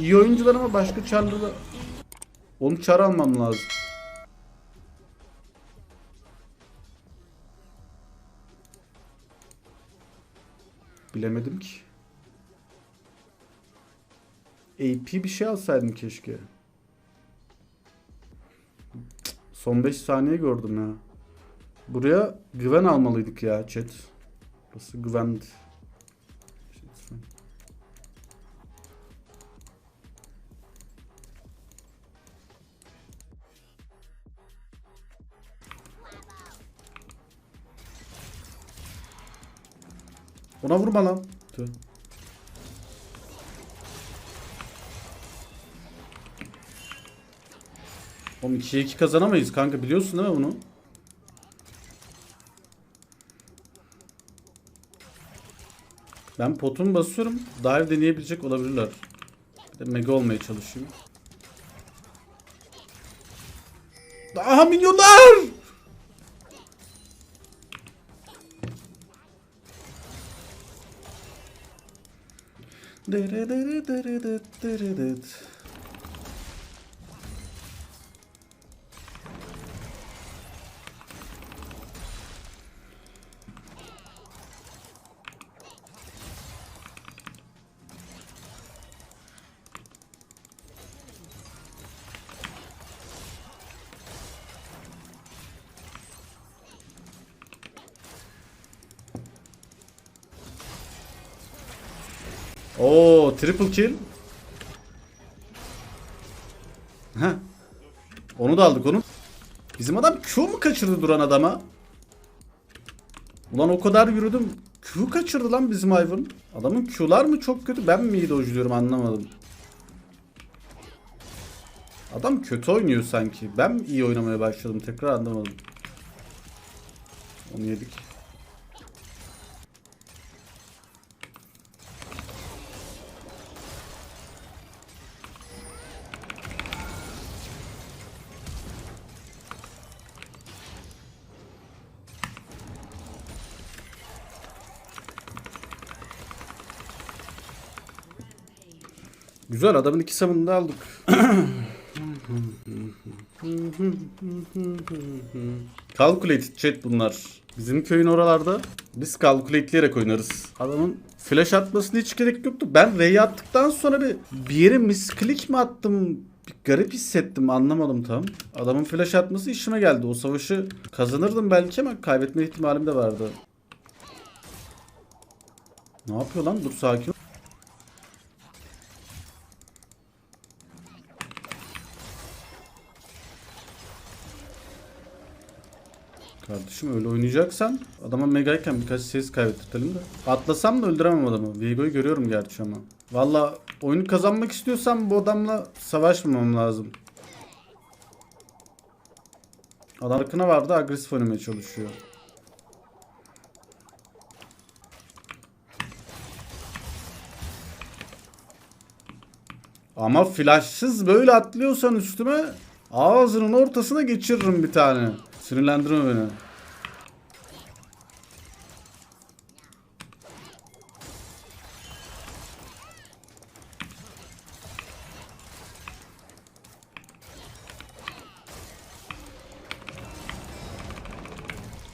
iyi oyuncular ama başka çarları. Onu çar almam lazım. Bilemedim ki. AP bir şey alsaydım keşke. Son 5 saniye gördüm ya. Buraya güven almalıydık ya chat. Burası güvendi. Ona vurma lan. Tüh. Oğlum 2'ye 2 kazanamayız kanka biliyorsun değil mi bunu? Ben potumu basıyorum. Dive deneyebilecek olabilirler. Bir de mega olmaya çalışayım. Daha milyonlar! Dere dere dere dere dere dere. Oo, triple kill. Ha. Onu da aldık onu. Bizim adam Q mu kaçırdı duran adama? Ulan o kadar yürüdüm. Q kaçırdı lan bizim Ivan. Adamın Q'lar mı çok kötü? Ben mi iyi dojluyorum anlamadım. Adam kötü oynuyor sanki. Ben iyi oynamaya başladım? Tekrar anlamadım. Onu yedik. Güzel adamın iki savununu da aldık. Calculated chat bunlar. Bizim köyün oralarda biz calculate'leyerek oynarız. Adamın flash atmasına hiç gerek yoktu. Ben R'yi attıktan sonra bir, bir yere misklik mi attım? Bir garip hissettim anlamadım tam. Adamın flash atması işime geldi. O savaşı kazanırdım belki ama kaybetme ihtimalim de vardı. Ne yapıyor lan? Dur sakin ol. Kardeşim öyle oynayacaksan adama megayken birkaç ses kaybettirelim de. Atlasam da öldüremem adamı. Viego'yu görüyorum gerçi ama. Valla oyunu kazanmak istiyorsam bu adamla savaşmamam lazım. Adam arkına vardı agresif oynamaya çalışıyor. Ama flashsız böyle atlıyorsan üstüme ağzının ortasına geçiririm bir tane. Sinirlendirme beni.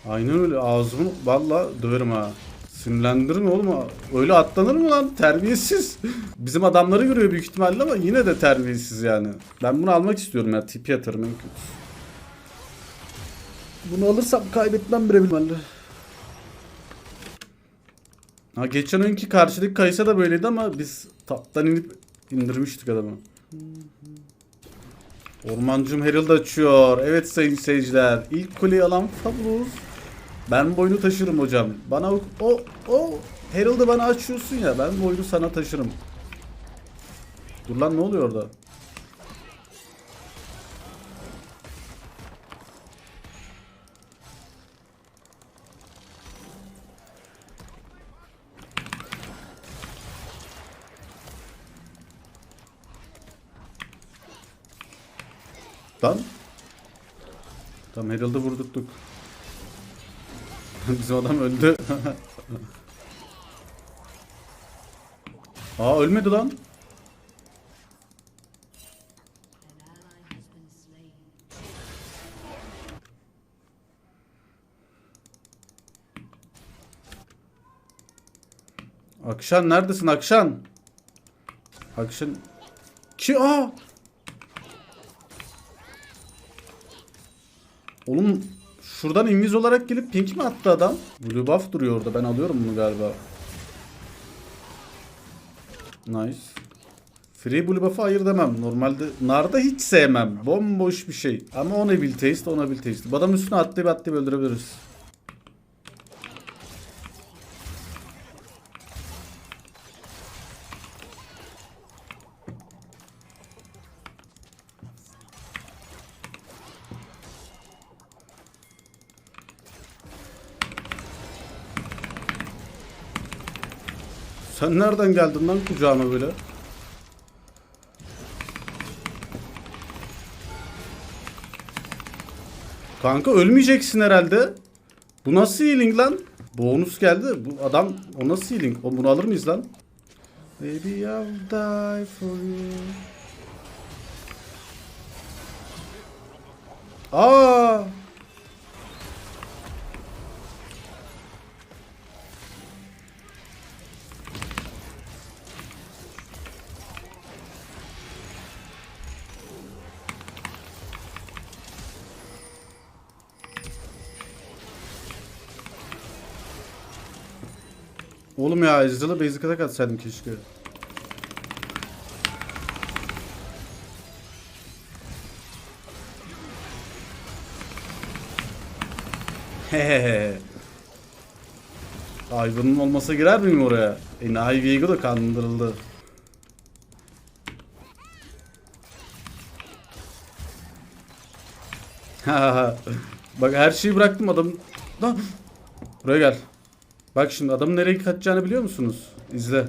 Aynen öyle ağzımı valla döverim ha. Sinirlendirme oğlum. Öyle atlanır mı lan? Terbiyesiz. Bizim adamları görüyor büyük ihtimalle ama yine de terbiyesiz yani. Ben bunu almak istiyorum ya. Tipi atarım en kötü. Bunu alırsam kaybetmem bile bilmem. Ha geçen oyunki karşıdaki Kaysa da böyleydi ama biz taptan inip indirmiştik adamı. Ormancım Herald açıyor. Evet sayın seyirciler. İlk kuleyi alan Fabulous. Ben bu oyunu taşırım hocam. Bana o o, o Herald'ı bana açıyorsun ya. Ben bu oyunu sana taşırım. Dur lan ne oluyor orada? Lan. Tam Herald'ı vurduktuk. Bizim adam öldü. Aa ölmedi lan. Akşan neredesin Akşan? Akşan. Ki aa Oğlum şuradan inviz olarak gelip pink mi attı adam? Blue buff duruyor orada. Ben alıyorum bunu galiba. Nice. Free blue buff'ı hayır demem. Normalde narda hiç sevmem. Bomboş bir şey. Ama ona bil taste, ona bil taste. Bu adam üstüne atlayıp atlayıp öldürebiliriz. Sen nereden geldin lan kucağıma böyle? Kanka ölmeyeceksin herhalde. Bu nasıl healing lan? Bonus geldi. Bu adam o nasıl healing? O bunu alır mıyız lan? Baby I'll die for you. Aa! Oğlum ya Ezreal'a basic attack atsaydım keşke. Hehehe. Ivan'ın olmasa girer miyim oraya? E Nahi Viego da kandırıldı. Bak her şeyi bıraktım adam. Lan! Buraya gel. Bak şimdi adamın nereye kaçacağını biliyor musunuz? İzle.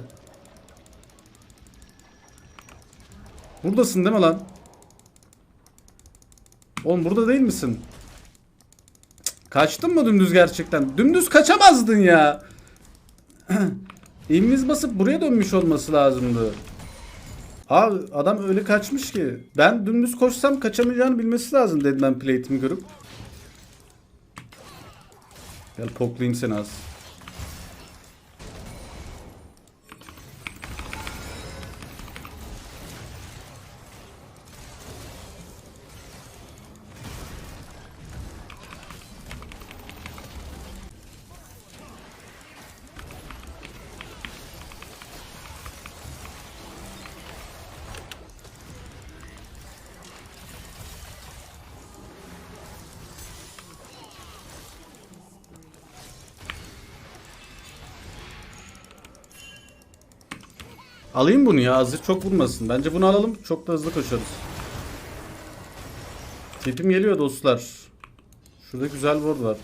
Buradasın değil mi lan? Oğlum burada değil misin? Kaçtın mı dümdüz gerçekten? Dümdüz kaçamazdın ya. İmmiz basıp buraya dönmüş olması lazımdı. Abi adam öyle kaçmış ki. Ben dümdüz koşsam kaçamayacağını bilmesi lazım dedim ben plate'imi görüp. Gel poklayayım seni az. Alayım bunu ya hazır çok vurmasın. Bence bunu alalım çok da hızlı koşarız. Tipim geliyor dostlar. Şurada güzel ward var.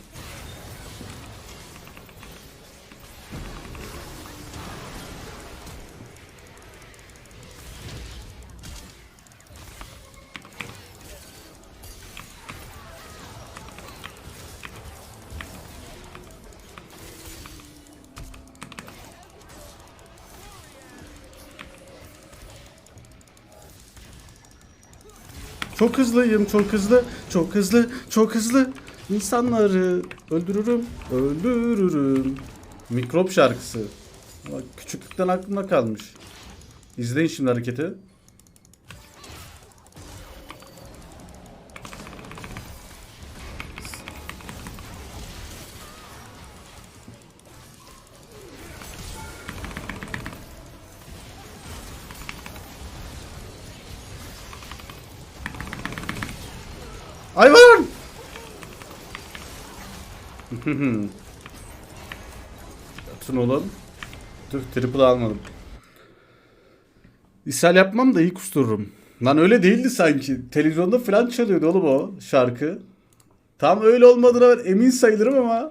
Çok hızlıyım, çok hızlı, çok hızlı, çok hızlı. İnsanları öldürürüm, öldürürüm. Mikrop şarkısı. Küçüklükten aklımda kalmış. İzleyin şimdi hareketi. Hayvan! Yatın oğlum. Dur triple almadım. İshal yapmam da iyi kustururum. Lan öyle değildi sanki. Televizyonda falan çalıyordu oğlum o şarkı. Tam öyle olmadığına emin sayılırım ama.